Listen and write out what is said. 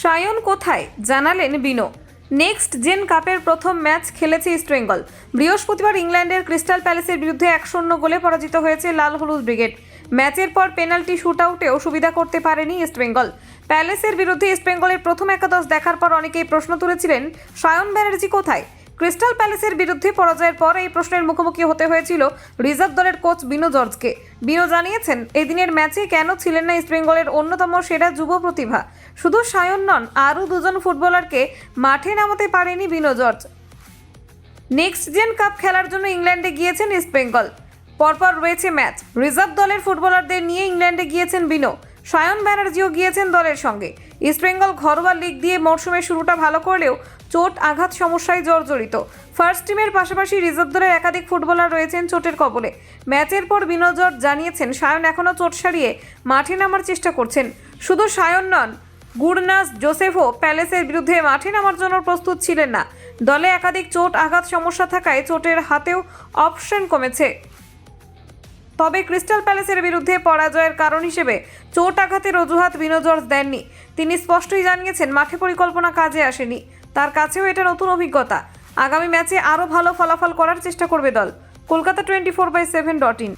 সায়ন কোথায় জানালেন বিনো। Next gen কাপের প্রথম ম্যাচ খেলেছে ইস্টবেঙ্গল বৃহস্পতিবার ইংল্যান্ডের ক্রিস্টাল প্যালেসের বিরুদ্ধে এক শূন্য গোলে পরাজিত হয়েছে লাল হলুদ ব্রিগেড। ম্যাচের পর পেনাল্টি শুটআউটেও সুবিধা করতে পারেনি ইস্টবেঙ্গল প্যালেসের বিরুদ্ধে ইস্টবেঙ্গলের প্রথম একাদশ দেখার পর অনেকেই প্রশ্ন তুলেছিলেন, সায়ন ব্যানার্জি কোথায়? ক্রিস্টাল প্যালেসের বিরুদ্ধে পরাজয়ের পর এই প্রশ্নের মুখোমুখি হতে হয়েছিল রিজার্ভ দলের কোচ বিনো জর্জকে। বিনো জানিয়েছেন, এদিনের ম্যাচে কেন ছিলেন না ইস্টবেঙ্গলের অন্যতম সেরা যুব প্রতিভা? শুধু সায়ন নন, আরও দুজন ফুটবলারকে মাঠে নামাতে পারেনি Bino George. Next gen cup খেলার জন্য ইংল্যান্ডে গিয়েছেন ইস্টবেঙ্গল পরপর রয়েছে ম্যাচ। রিজার্ভ দলের ফুটবলারদের নিয়ে ইংল্যান্ডে গিয়েছেন বিনো। সায়ন ব্যানার্জিও গিয়েছেন দলের সঙ্গে। ইস্টবেঙ্গল ঘরোয়া লিগ দিয়ে মরশুমের শুরুটা ভালো করলেও চোট, আঘাত, সমস্যায় জর্জরিত। ফার্স্ট টিমের পাশাপাশি রিজার্ভ দলের একাধিক ফুটবলার রয়েছেন চোটের কবলে। ম্যাচের পর বিনোজর জানিয়েছেন, সায়ন এখনও চোট সারিয়ে মাঠে নামার চেষ্টা করছেন। শুধু সায়ন নন গুডনাস জোসেফও প্যালেসের বিরুদ্ধে মাঠে নামার জন্য প্রস্তুত ছিলেন না। দলে একাধিক চোট, আঘাত, সমস্যা থাকায় চোটের হাতেও অপশন কমেছে। তবে ক্রিস্টাল প্যালেসের বিরুদ্ধে পরাজয়ের কারণ হিসেবে চোট, আঘাতের অজুহাত বিনোজর্জ দেননি। তিনি স্পষ্টই জানিয়েছেন, মাঠে পরিকল্পনা কাজে আসেনি। তার কাছেও এটা নতুন অভিজ্ঞতা। আগামী ম্যাচে আরও ভালো ফলাফল করার চেষ্টা করবে দল। Kolkata twenty four by seven dot in.